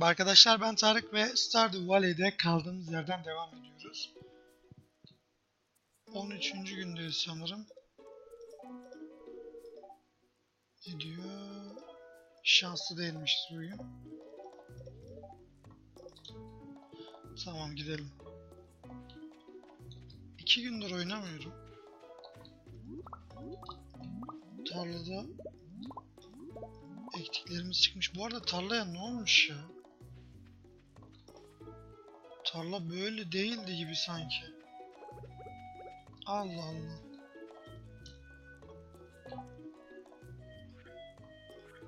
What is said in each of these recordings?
Arkadaşlar ben Tarık ve Stardew Valley'de kaldığımız yerden devam ediyoruz. 13. gündeyiz sanırım. Ne diyor? Şanslı değilmiştir bugün. Tamam gidelim. İki gündür oynamıyorum. Tarlada ektiklerimiz çıkmış. Bu arada tarlaya ne olmuş ya? Tarla böyle değildi gibi sanki. Allah Allah.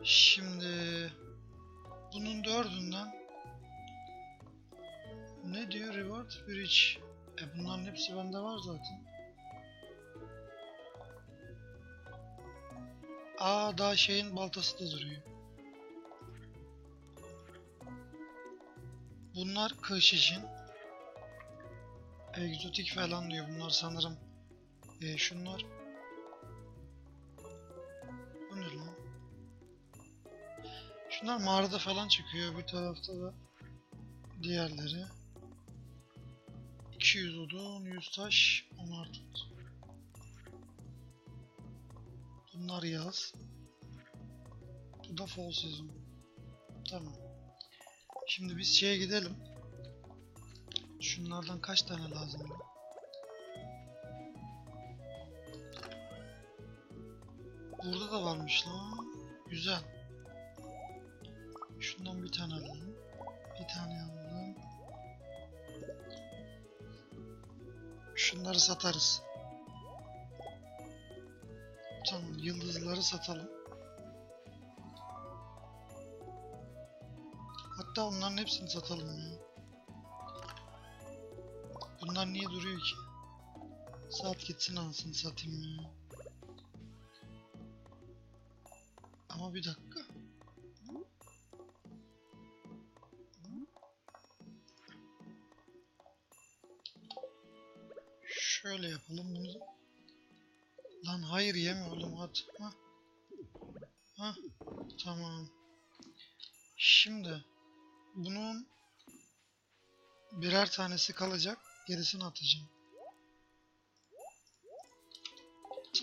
Şimdi bunun dördünden ne diyor reward bridge? E bunların hepsi bende var zaten. Aa daha şeyin baltası da duruyor. Bunlar kış için. Egzotik falan diyor. Bunlar sanırım. E, şunlar. Bu ne lan? Şunlar mağarada falan çıkıyor. Bir tarafta da diğerleri. 200 odun, 100 taş, 10 tut. Bunlar yaz. Bu da fall season. Tamam. Şimdi biz şeye gidelim. Şunlardan kaç tane lazım? Burada da varmış lan. Güzel. Şundan bir tane alalım. Bir tane alalım. Şunları satarız. Tamam, yıldızları satalım. Hatta onların hepsini satalım ya. Bunlar niye duruyor ki? Saat gitsin alsın satayım ya. Ama bir dakika. Şöyle yapalım bunu. Lan hayır yeme oğlum at. Ha. Ha. Tamam. Şimdi bunun birer tanesi kalacak. Gerisini atacağım.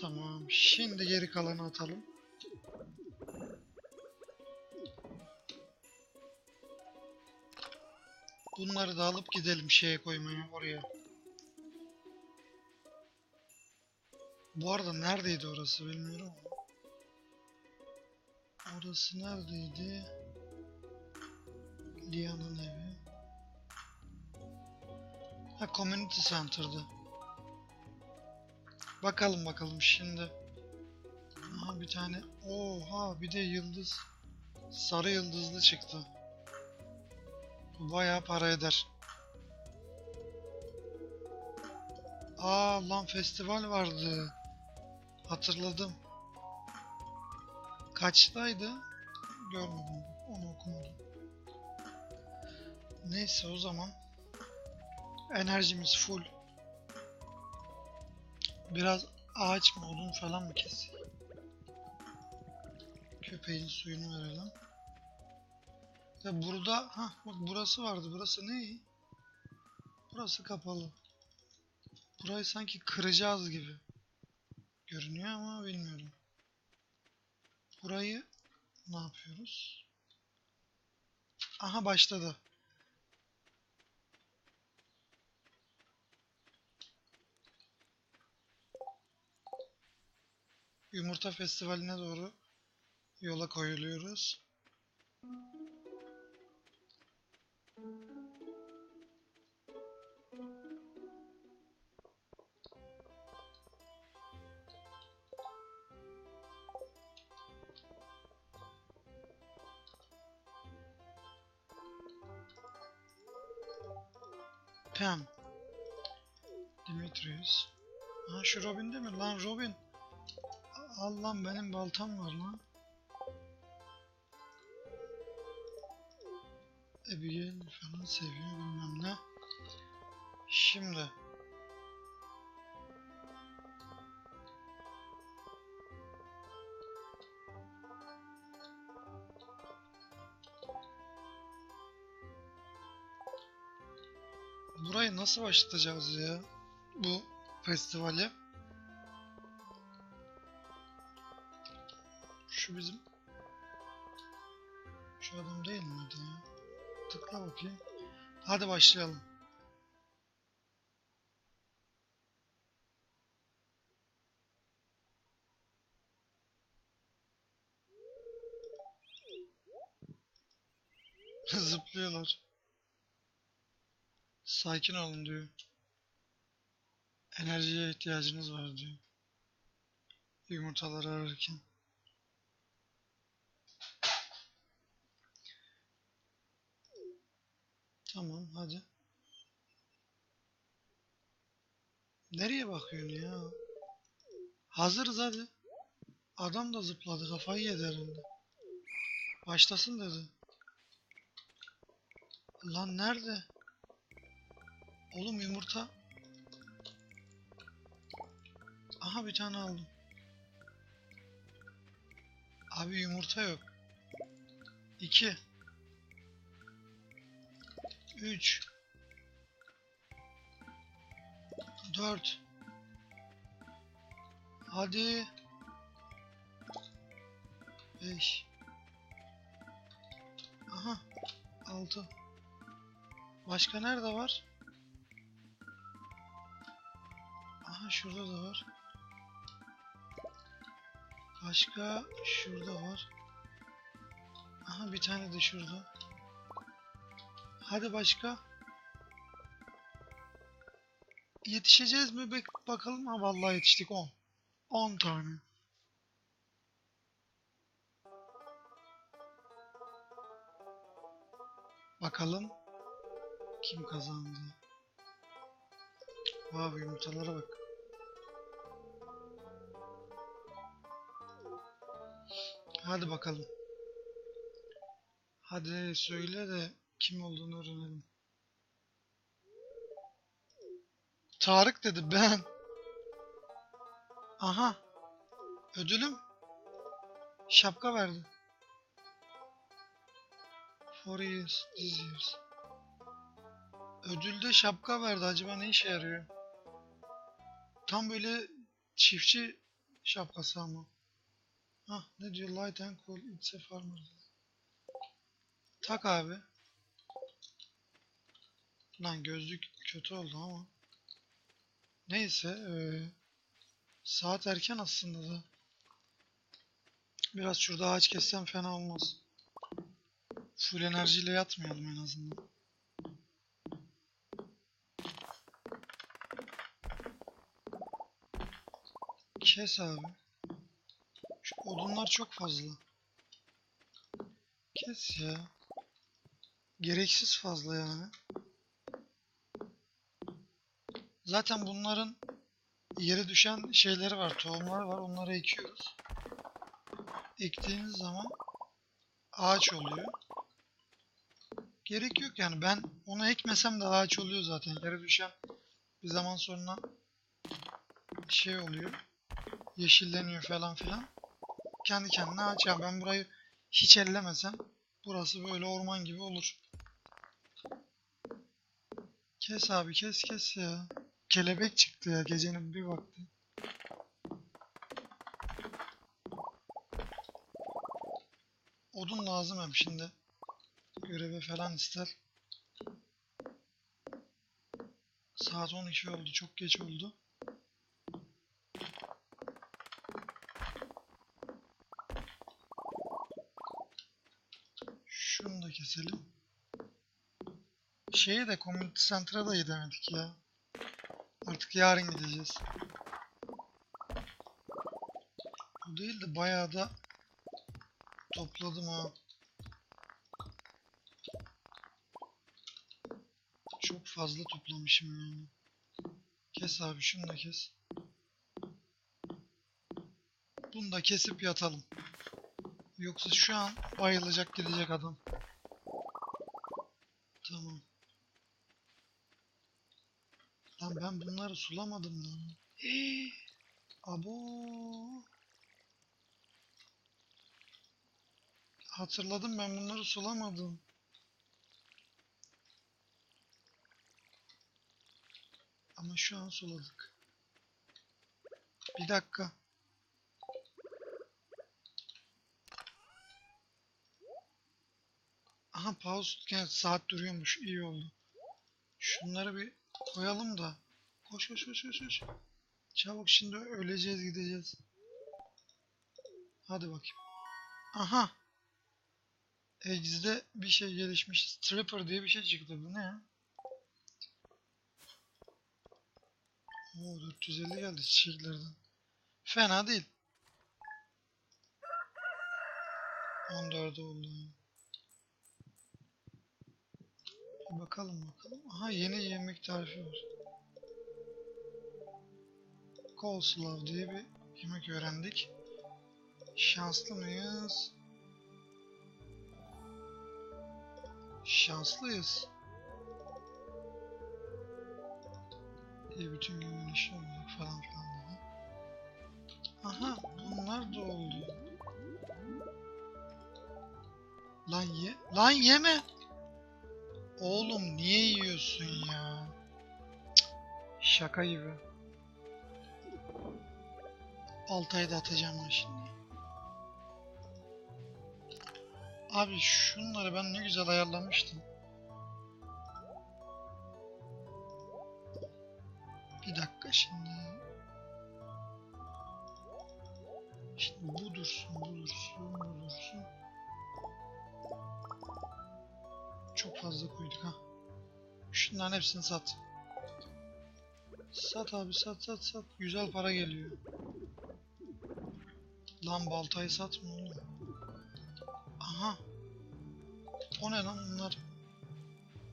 Tamam. Şimdi geri kalanı atalım. Bunları da alıp gidelim şeye koymaya oraya. Bu arada neredeydi orası bilmiyorum. Orası neredeydi? Lia'nın evi. Ha Community Center'dı. Bakalım bakalım şimdi. Aha bir tane. Oha bir de yıldız. Sarı yıldızlı çıktı. Bu bayağı para eder. Aa lan festival vardı. Hatırladım. Kaçtaydı? Görmedim. Onu okumadım. Neyse o zaman. Enerjimiz full. Biraz ağaç mı odun falan mı keseyim? Köpeğin suyunu verelim. Ya burada, ha bak burası vardı. Burası ne? Burası kapalı. Burayı sanki kıracağız gibi görünüyor ama bilmiyorum. Burayı ne yapıyoruz? Aha başladı. Yumurta Festivali'ne doğru yola koyuluyoruz. Pam. Dimitrius. Ha şu Robin değil mi? Lan Robin. Al lan benim baltam var lan. E, Abigail falan seviyor bilmem ne. Şimdi. Burayı nasıl başlatacağız ya? Bu festivali. Hadi başlayalım. Zıplıyorlar. Sakin olun diyor. Enerjiye ihtiyacınız var diyor. Yumurtaları ararken. Tamam hadi. Nereye bakıyorsun ya? Hazırız hadi. Adam da zıpladı kafayı yedi herhalde. Başlasın dedi. Lan nerede? Oğlum yumurta. Aha bir tane aldım. Abi yumurta yok. 2 3 4 Hadi 5 Aha 6 Başka nerede var? Aha şurada da var. Başka şurada var. Aha bir tane de şurada. Hadi başka. Yetişeceğiz mi? Bek bakalım. Ha vallahi yetiştik 10. 10 tane. Bakalım kim kazandı. Wow yumurtalara bak. Hadi bakalım. Hadi söyle de kim olduğunu öğrenelim. Tarık dedi ben. Aha. Ödülüm. Şapka verdi. For years, this years. Ödülde şapka verdi. Acaba ne işe yarıyor? Tam böyle çiftçi şapkası ama. Hah ne diyor? Light and cool. It's a farmer. Tak abi. Lan gözlük kötü oldu ama. Neyse. eee, saat erken aslında da. Biraz şurada ağaç kessem fena olmaz. Full enerjiyle yatmayalım en azından. Kes abi. Şu odunlar çok fazla. Kes ya. Gereksiz fazla yani. Zaten bunların yere düşen şeyleri var, tohumları var. Onları ekiyoruz. Ektiğiniz zaman ağaç oluyor. Gerek yok yani. Ben onu ekmesem de ağaç oluyor zaten. Yere düşen bir zaman sonra şey oluyor. Yeşilleniyor falan filan. Kendi kendine ağaç. Yani ben burayı hiç ellemesem burası böyle orman gibi olur. Kes abi kes kes ya. Kelebek çıktı ya gecenin bir vakti. Odun lazım hem şimdi. Göreve falan ister. Saat 12 oldu. Çok geç oldu. Şunu da keselim. Şeye de Community Center'a da gidemedik ya. Artık yarın gideceğiz. Bu değil de bayağı da topladım ha. Çok fazla toplamışım yani. Kes abi şunu da kes. Bunu da kesip yatalım. Yoksa şu an bayılacak gidecek adam. Tamam. Lan ben bunları sulamadım lan. Hii. Abo. Hatırladım ben bunları sulamadım. Ama şu an suladık. Bir dakika. Aha pause saat duruyormuş. iyi oldu. Şunları bir koyalım da. Koş koş koş koş koş. Çabuk şimdi öleceğiz gideceğiz. Hadi bakayım. Aha. Eggs'de bir şey gelişmiş. Stripper diye bir şey çıktı. Bu ne ya? Oo 450 geldi çiçeklerden. Fena değil. 14 oldu. Bakalım bakalım. Aha yeni yemek tarifi var. Coleslaw diye bir yemek öğrendik. Şanslı mıyız? Şanslıyız. İyi bütün gün güneşli olacak falan filan dedi. Aha bunlar da oldu. Lan ye. Lan yeme. Oğlum niye yiyorsun ya? Cık, Şaka gibi. Baltayı da atacağım ben şimdi. Abi şunları ben ne güzel ayarlamıştım. Bir dakika şimdi. Şimdi bu dursun, bu dursun, bu dursun. Çok fazla koyduk ha. Şunların hepsini sat. Sat abi sat sat sat. Güzel para geliyor. Lan baltayı satma oğlum. Aha. O ne lan bunlar?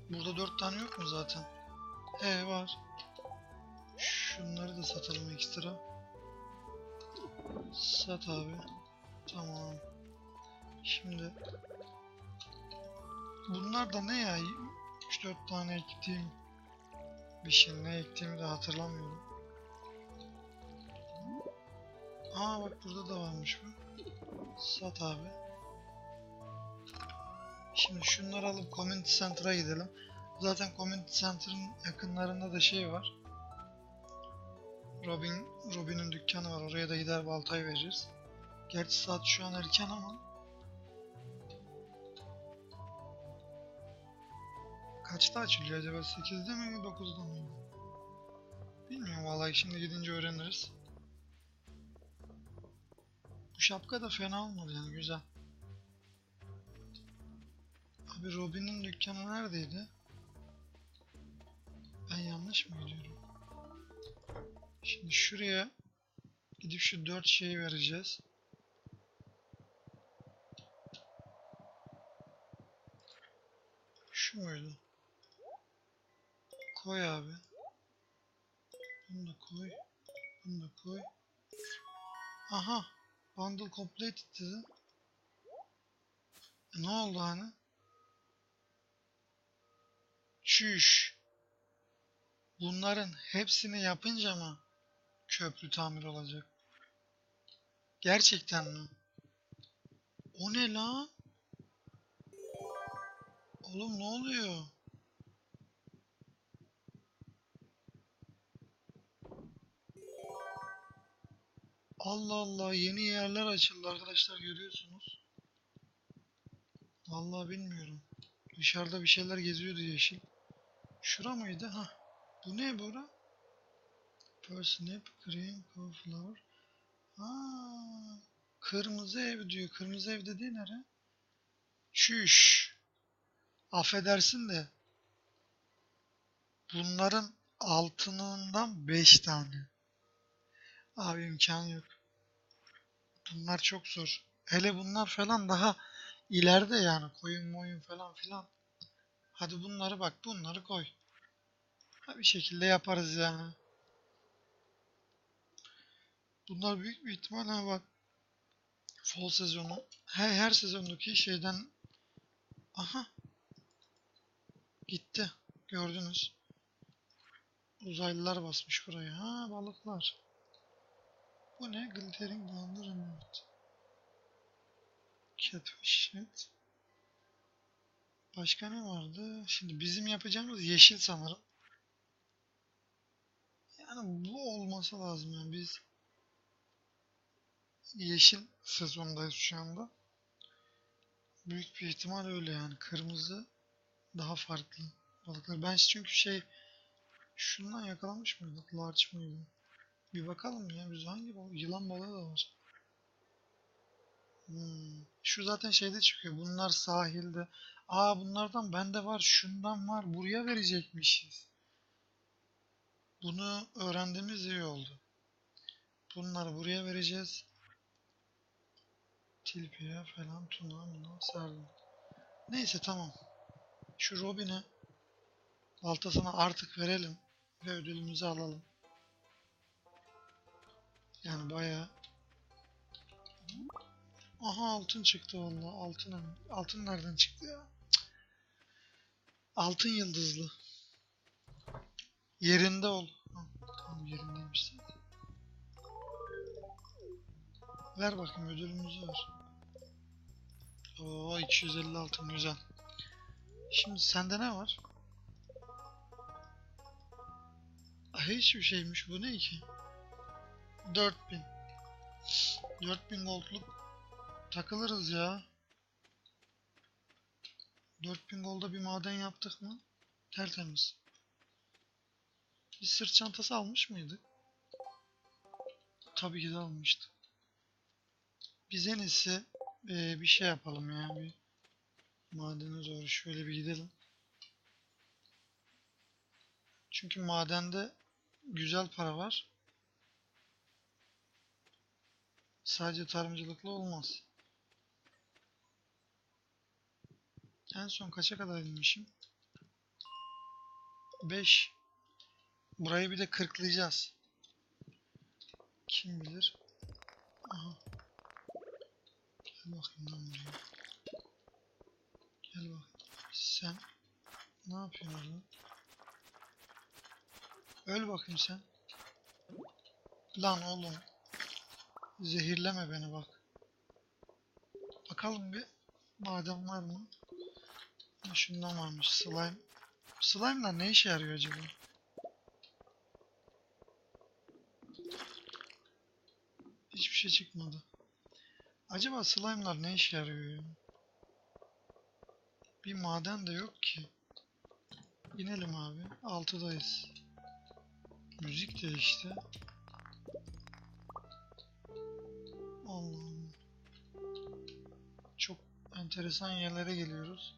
Burada dört tane yok mu zaten? He var. Şunları da satalım ekstra. Sat abi. Tamam. Şimdi Bunlar da ne ya? 3-4 tane ektiğim bir şey ne ektiğimi de hatırlamıyorum. Aa bak burada da varmış bu. Sat abi. Şimdi şunları alıp Community Center'a gidelim. Zaten Community Center'ın yakınlarında da şey var. Robin, Robin'in dükkanı var. Oraya da gider baltayı veririz. Gerçi saat şu an erken ama Kaçta açılıyor acaba? 8'de mi 9'da mı? Bilmiyorum vallahi şimdi gidince öğreniriz. Bu şapka da fena olmadı yani güzel. Abi Robin'in dükkanı neredeydi? Ben yanlış mı gidiyorum? Şimdi şuraya gidip şu 4 şeyi vereceğiz. Şu muydu? Koy abi. Bunu da koy. Bunu da koy. Aha. Bundle completed dedi. E, ne oldu hani? Çüş. Bunların hepsini yapınca mı köprü tamir olacak? Gerçekten mi? O ne la? Oğlum ne oluyor? Allah Allah yeni yerler açıldı arkadaşlar görüyorsunuz. Vallahi bilmiyorum. Dışarıda bir şeyler geziyordu yeşil. Şura mıydı? Ha. Bu ne bura? Parsnip, cream, cauliflower. Aa, kırmızı ev diyor. Kırmızı ev dediği nere? Çüş. Affedersin de. Bunların altınından 5 tane. Abi imkan yok. Bunlar çok zor. Hele bunlar falan daha ileride yani koyun moyun falan filan. Hadi bunları bak bunları koy. Ha bir şekilde yaparız yani. Bunlar büyük bir ihtimal ha bak. Fall sezonu. Her, her sezondaki şeyden aha gitti. Gördünüz. Uzaylılar basmış buraya. Ha balıklar. Bu ne? Glittering Bounder Removed. Catfish Head. Başka ne vardı? Şimdi bizim yapacağımız yeşil sanırım. Ha, bu olması lazım yani biz yeşil sezondayız şu anda. Büyük bir ihtimal öyle yani. Kırmızı daha farklı balıklar. Ben çünkü şey şundan yakalamış mıydık? Large mıydı? Bir bakalım ya biz hangi balık? Yılan balığı da var. Hmm. Şu zaten şeyde çıkıyor. Bunlar sahilde. Aa bunlardan bende var. Şundan var. Buraya verecekmişiz. Bunu öğrendiğimiz iyi oldu. Bunları buraya vereceğiz. Tilpiye falan tuna muna sardım. Neyse tamam. Şu Robin'e baltasını artık verelim ve ödülümüzü alalım. Yani bayağı Aha altın çıktı vallahi. Altın altın nereden çıktı ya? Altın yıldızlı. Yerinde ol. Ha, tamam yerindeymiş zaten. Ver bakayım ödülümüzü ver. Oo 250 altın güzel. Şimdi sende ne var? Hiçbir şeymiş bu ne ki? 4000. 4000 goldluk takılırız ya. 4000 golda bir maden yaptık mı? Tertemiz. Bir sırt çantası almış mıydık? Tabii ki de almıştık. Biz en iyisi eee, bir şey yapalım ya. Bir madene doğru şöyle bir gidelim. Çünkü madende güzel para var. Sadece tarımcılıkla olmaz. En son kaça kadar inmişim? 5. Burayı bir de kırklayacağız. Kim bilir? Aha. Gel bakayım lan buraya. Gel bak. Sen ne yapıyorsun? Öl bakayım sen. Lan oğlum. Zehirleme beni bak. Bakalım bir maden var mı? Şundan varmış slime. Slime'lar ne işe yarıyor acaba? Hiçbir şey çıkmadı. Acaba slime'lar ne işe yarıyor ya? Bir maden de yok ki. İnelim abi. Altıdayız. Müzik değişti. Allah. Çok enteresan yerlere geliyoruz.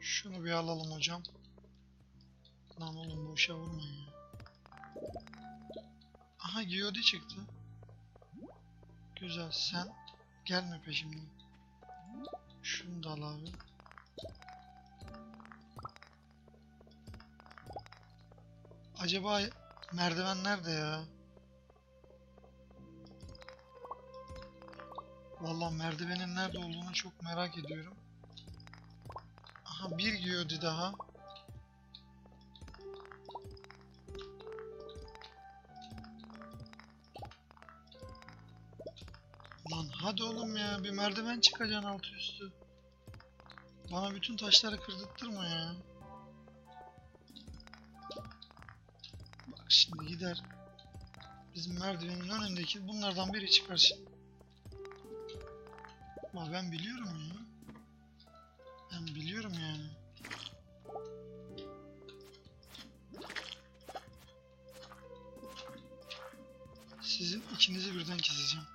Şunu bir alalım hocam. Lan oğlum boşa vurmayın ya. Aha Giodi çıktı. Güzel sen gelme peşimden. Şunu da al abi. Acaba merdiven nerede ya? Vallahi merdivenin nerede olduğunu çok merak ediyorum. Aha bir Giodi daha. Lan hadi oğlum ya bir merdiven çıkacaksın altı üstü. Bana bütün taşları kırdırtma ya. Şimdi gider. Bizim merdivenin önündeki bunlardan biri çıkar şimdi. Ama ben biliyorum ya. Ben biliyorum yani. Sizin ikinizi birden keseceğim.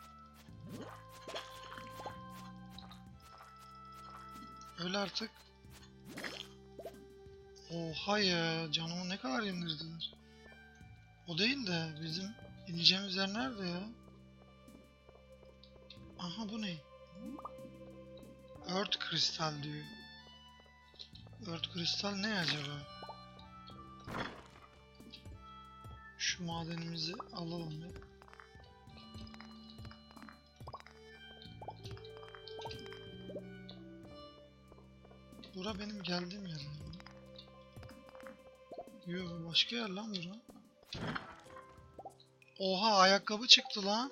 Öyle artık. Oha ya canımı ne kadar indirdiler. O değil de bizim ineceğimiz yer nerede ya? Aha bu ne? Earth kristal diyor. Earth kristal ne acaba? Şu madenimizi alalım bir. Bura benim geldiğim yer. mi? Yo başka yer lan bura. Oha ayakkabı çıktı lan.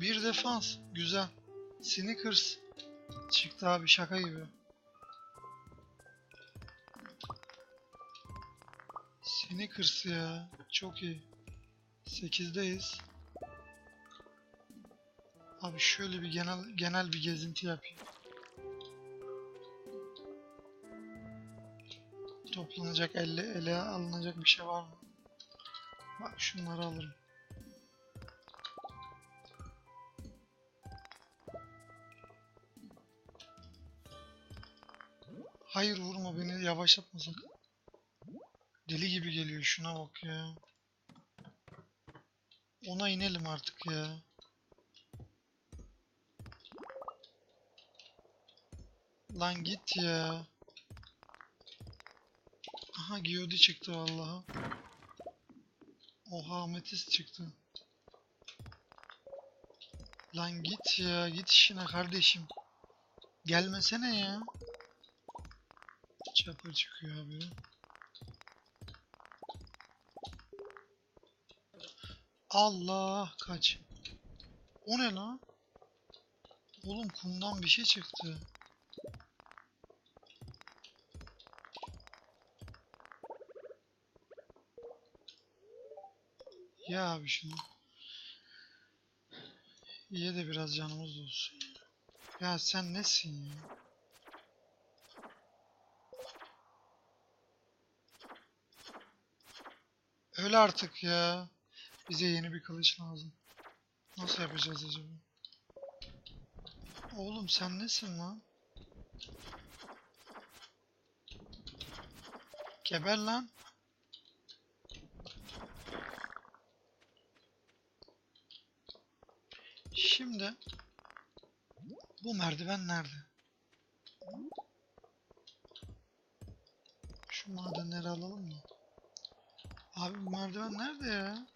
Bir defans. Güzel. Sneakers. Çıktı abi şaka gibi. Sneakers ya. Çok iyi. 8'deyiz. Abi şöyle bir genel genel bir gezinti yapayım. Toplanacak elle ele alınacak bir şey var mı? Bak şunları alırım. Hayır vurma beni yavaşlatma sakın. Deli gibi geliyor şuna bak ya. Ona inelim artık ya. Lan git ya. Aha Giyodi çıktı vallahi. Oha Ametist çıktı. Lan git ya git işine kardeşim. Gelmesene ya. Çapa çıkıyor abi. Allah kaç. O ne lan? Oğlum kumdan bir şey çıktı. Ya abi şunu. Ye de biraz canımız olsun ya. Sen nesin ya? Öyle artık ya. Bize yeni bir kılıç lazım. Nasıl yapacağız acaba? Oğlum sen nesin lan? Geber lan. Şimdi bu merdiven nerede? Şu madenleri alalım mı? Abi merdiven nerede ya?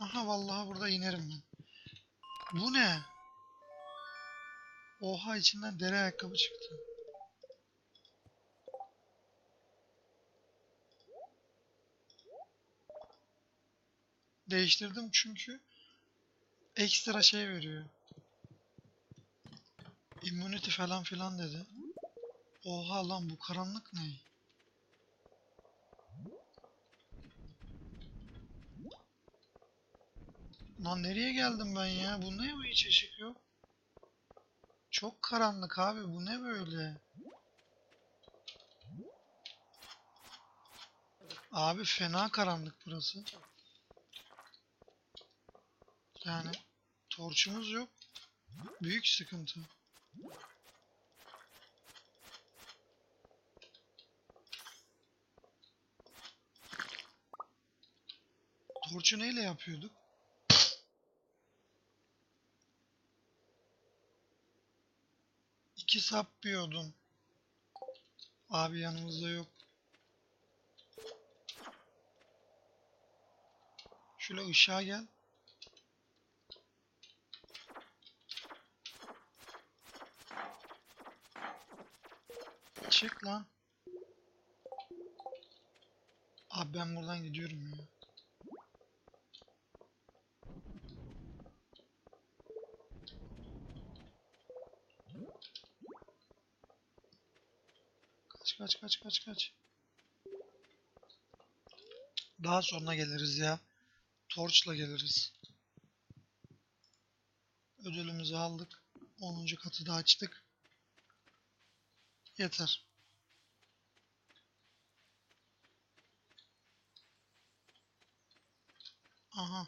Aha vallahi burada inerim ben. Bu ne? Oha içinden deri ayakkabı çıktı. Değiştirdim çünkü ekstra şey veriyor. Immunity falan filan dedi. Oha lan bu karanlık ne? Lan nereye geldim ben ya? Bu ne bu hiç ışık yok? Çok karanlık abi bu ne böyle? Abi fena karanlık burası. Yani torçumuz yok. Büyük sıkıntı. Torçu neyle yapıyorduk? İki sap bir odun. Abi yanımızda yok. Şöyle ışığa gel. Çık lan. Abi ben buradan gidiyorum ya. Kaç kaç kaç kaç kaç. Daha sonra geliriz ya. Torch'la geliriz. Ödülümüzü aldık. 10. katı da açtık. Yeter. Aha.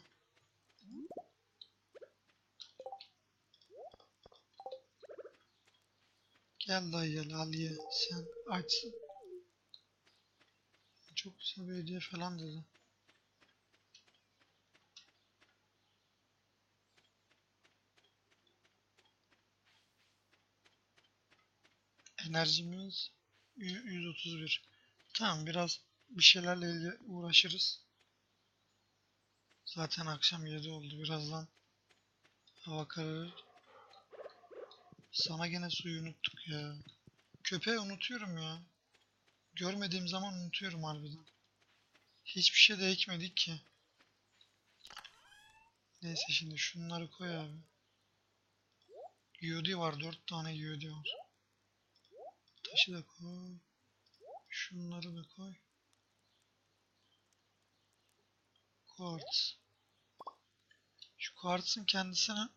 Gel dayı gel al ye. Sen açsın. Çok güzel bir hediye falan dedi. Enerjimiz yü- 131. Tamam biraz bir şeylerle uğraşırız. Zaten akşam 7 oldu. Birazdan hava kararır. Sana gene suyu unuttuk ya. Köpeği unutuyorum ya. Görmediğim zaman unutuyorum harbiden. Hiçbir şey de ekmedik ki. Neyse şimdi şunları koy abi. Yodi var. 4 tane yodi var. Taşı da koy. Şunları da koy. Quartz. Şu quartz'ın kendisini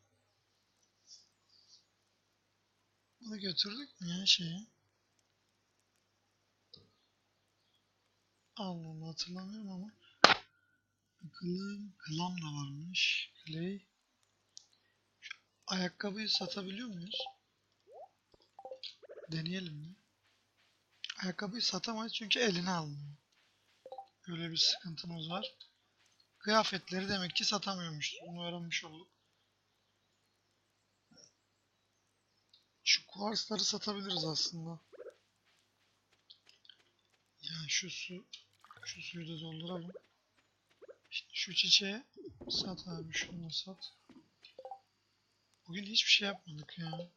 bunu götürdük mü ya şeye? Allah Allah hatırlamıyorum ama Klam, klam da varmış. Clay. Şu ayakkabıyı satabiliyor muyuz? Deneyelim mi? Ayakkabıyı satamayız çünkü eline almıyor. Öyle bir sıkıntımız var. Kıyafetleri demek ki satamıyormuş. Bunu öğrenmiş olduk. Şu kuarsları satabiliriz aslında. Yani şu su, şu suyu da dolduralım. İşte şu çiçeği sat abi, şunu da sat. Bugün hiçbir şey yapmadık ya.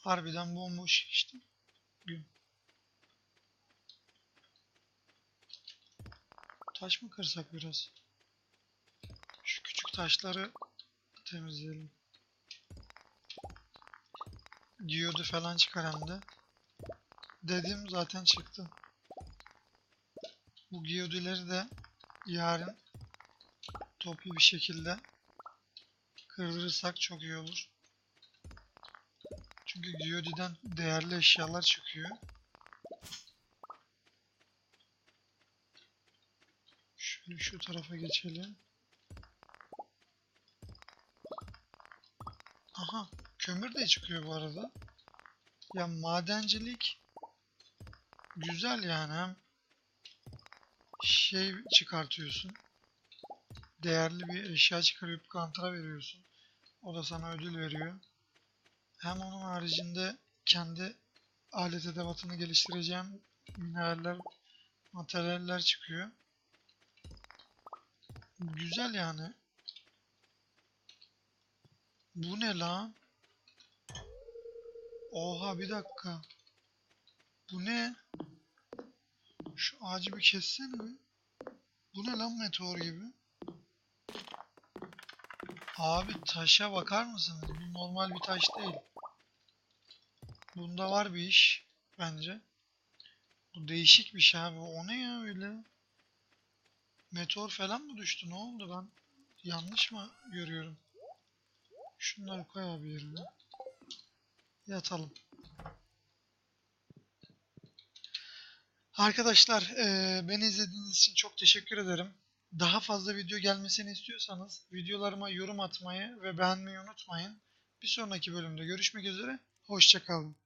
Harbiden bomboş işte. Gün. Taş mı kırsak biraz? Şu küçük taşları temizleyelim. Diyodu falan çıkar hem de. Dedim zaten çıktı. Bu giyodileri de yarın toplu bir şekilde kırdırırsak çok iyi olur. Çünkü giyodiden değerli eşyalar çıkıyor. Şöyle şu tarafa geçelim. Aha, kömür de çıkıyor bu arada. Ya madencilik güzel yani hem şey çıkartıyorsun. Değerli bir eşya çıkarıp kantıra veriyorsun. O da sana ödül veriyor. Hem onun haricinde kendi alet edevatını geliştireceğim mineraller, materyaller çıkıyor. Güzel yani. Bu ne lan? Oha bir dakika. Bu ne? Şu ağacı bir kessene mi? Bu ne lan meteor gibi? Abi taşa bakar mısınız? Bu normal bir taş değil. Bunda var bir iş bence. Bu değişik bir şey abi. O ne ya öyle? Meteor falan mı düştü? Ne oldu ben? Yanlış mı görüyorum? Şunları koy abi yerine. Yatalım. Arkadaşlar eee, beni izlediğiniz için çok teşekkür ederim. Daha fazla video gelmesini istiyorsanız videolarıma yorum atmayı ve beğenmeyi unutmayın. Bir sonraki bölümde görüşmek üzere. Hoşçakalın.